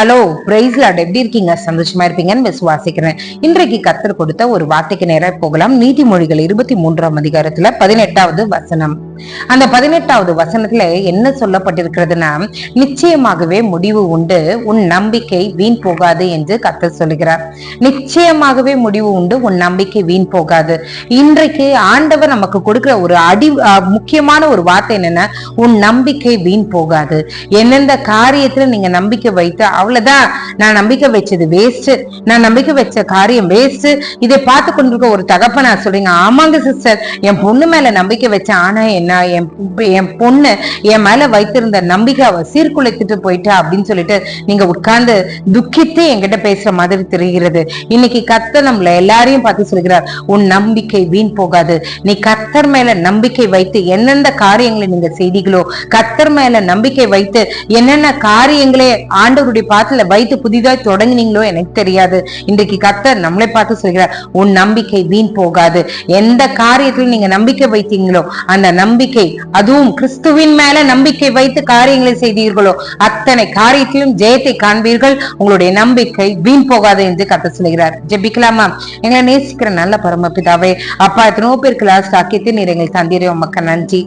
Hello பிரைஸ்லாட் எப்படி இருக்கீங்க? சந்தோஷமா இருப்பீங்கன்னு விசுவாசிக்கிறேன் இன்றைக்கு கத்தர் கொடுத்த ஒரு வார்த்தைக்கு நேராக போகலாம். நீதிமொழிகள் இருபத்தி மூன்றாம் அதிகாரத்துல பதினெட்டாவது வசனம். அந்த பதினெட்டாவது வசனத்துல என்ன சொல்லப்பட்டிருக்கிறதுனா நிச்சயமாகவே முடிவு உண்டு உன் நம்பிக்கை வீண் போகாது என்று கத்த சொல்லுகிறார். நிச்சயமாகவே முடிவு உண்டு உன் நம்பிக்கை வீண் போகாது. இன்றைக்கு ஆண்டவர் நமக்கு கொடுக்கிற ஒரு அடி முக்கியமான ஒரு வார்த்தை என்னன்னா உன் நம்பிக்கை வீண் போகாது. எந்தெந்த காரியத்துல நீங்க நம்பிக்கை வைத்து அவ்வளவுதான். நான் நம்பிக்கை வச்சது வேஸ்ட் நான் நம்பிக்கை வச்ச காரியம் வேஸ்ட் இதை பார்த்து கொண்டிருக்க ஒரு தகப்பனா சொல்றீங்க ஆமாங்க சிஸ்டர் என் பொண்ணு மேல நம்பிக்கை வச்சேன் ஆனா என்ன என் என் பொண்ணு என் மேல வைத்திருந்த நம்பிக்கை அவ சீர்குலைத்துட்டு போயிட்டா அப்படின்னு சொல்லிட்டு நீங்க உட்கார்ந்து துக்கித்து என்கிட்ட பேசுற மாதிரி தெரிகிறது. இன்னைக்கு கர்த்தர் நம்மள எல்லாரையும் பார்த்து சொல்கிறார் உன் நம்பிக்கை வீண் போகாது. நீ கத்தர் மேல நம்பிக்கை வைத்து எந்தெந்த காரியங்களை நீங்க செய்தீங்களோ கத்தர் மேல நம்பிக்கை வைத்து என்னென்ன காரியங்களே ஆண்டவருடைய பாத்துல வைத்து புதிதாய் தொடங்கினீங்களோ எனக்கு தெரியாது. இன்றைக்கு கத்தர் நம்மளை பார்த்து சொல்கிறார் உன் நம்பிக்கை வீண் போகாது. எந்த காரியத்தில் நீங்க நம்பிக்கை வைத்தீங்களோ அந்த நம்பிக்கை அதுவும் கிறிஸ்துவின் மேல நம்பிக்கை வைத்து காரியங்களை செய்தீர்களோ அத்தனை காரியத்திலும் ஜெயத்தை காண்பீர்கள். உங்களுடைய நம்பிக்கை வீண் போகாது என்று கத்த சொல்கிறார் ஜெபிக்கலாமா? எங்களை நேசிக்கிற நல்ல பரமபிதாவே அப்பா எத்தனோ பேருக்கு லாஸ்ட் ஆக்கியத்தை நீர் எங்களுக்கு தந்தீரே மக்கள் நன்றி.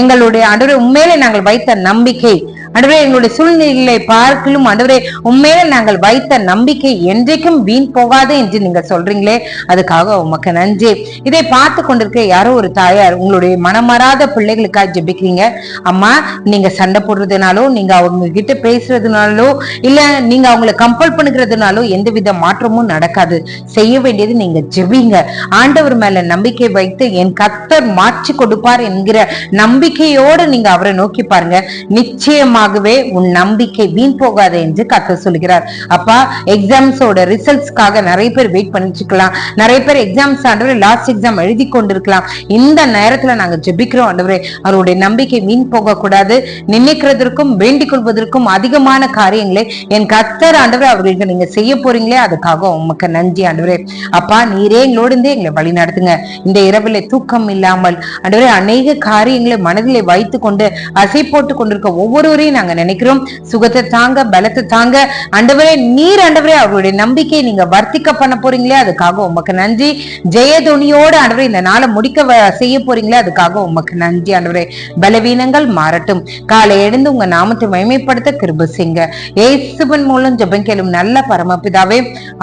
எங்களுடைய அன்று உண்மையிலே நாங்கள் வைத்த நம்பிக்கை அன்றுவரே எங்களுடைய சூழ்நிலைகளை பார்க்கலும் அன்றுவரே உண்மையில நாங்கள் வைத்த நம்பிக்கை என்றைக்கும் வீண் போகாது என்று நீங்க சொல்றீங்களே அதுக்காக உமக்கு நன்றி. இதை பார்த்து கொண்டிருக்க யாரோ ஒரு தாயார் உங்களுடைய மனமராத பிள்ளைகளுக்காக ஜெபிக்கிறீங்க. அம்மா நீங்க சண்டை போடுறதுனாலோ நீங்க அவங்க கிட்ட பேசுறதுனாலோ இல்ல நீங்க அவங்கள கம்பல் பண்ணுகிறதுனாலோ எந்தவித மாற்றமும் நடக்காது. செய்ய வேண்டியது நீங்க ஜெபிங்க. ஆண்டவர் மேல நம்பிக்கை வைத்து என் கத்தர் மாற்றி கொடுப்பார் என்கிற நம்பிக்கையோடு நீங்க அவரை நோக்கி பாருங்க. நிச்சயமா நிச்சயமாகவே உன் நம்பிக்கை வீண் போகாது என்று கத்த சொல்கிறார். அப்பா எக்ஸாம்ஸோட ரிசல்ட்ஸ்க்காக நிறைய பேர் வெயிட் பண்ணிட்டு இருக்கலாம் நிறைய பேர் எக்ஸாம்ஸ் ஆண்டவர் லாஸ்ட் எக்ஸாம் எழுதி கொண்டிருக்கலாம். இந்த நேரத்துல நாங்க ஜெபிக்கிறோம் ஆண்டவரே. அவருடைய நம்பிக்கை வீண் போக கூடாது நினைக்கிறதற்கும் வேண்டிக் கொள்வதற்கும் அதிகமான காரியங்களை என் கத்தர் ஆண்டவரே அவர்களுக்கு நீங்க செய்ய போறீங்களே அதுக்காக உமக்கு நன்றி ஆண்டவரே. அப்பா நீரே எங்களோடு இருந்தே எங்களை வழி நடத்துங்க. இந்த இரவில் தூக்கம் இல்லாமல் ஆண்டவரே அநேக காரியங்களை மனதிலே வைத்து கொண்டு அசை போட்டு கொண்டிருக்க ஒவ்வொருவரையும் ஆண்டவரை நாங்க நினைக்கிறோம். சுகத்தை தாங்க பலத்தை தாங்க. ஆண்டவரே நீர் ஆண்டவரே அவருடைய நம்பிக்கையை நீங்க வர்த்திக்க பண்ண போறீங்களே அதுக்காக உமக்கு நன்றி. ஜெயதுணியோடு ஆண்டவரே இந்த நாளை முடிக்க செய்ய போறீங்களே அதுக்காக உமக்கு நன்றி ஆண்டவரே. பலவீனங்கள் மாறட்டும். காலை எழுந்து உங்க நாமத்தை மகிமைப்படுத்த கிருப செய்ங்க ஏசுவன் மூலம் ஜபம் கேளும் நல்ல பரமபிதாவே.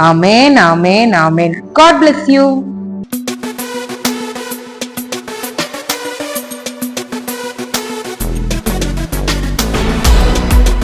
ஆமேன் ஆமேன் ஆமேன். God bless you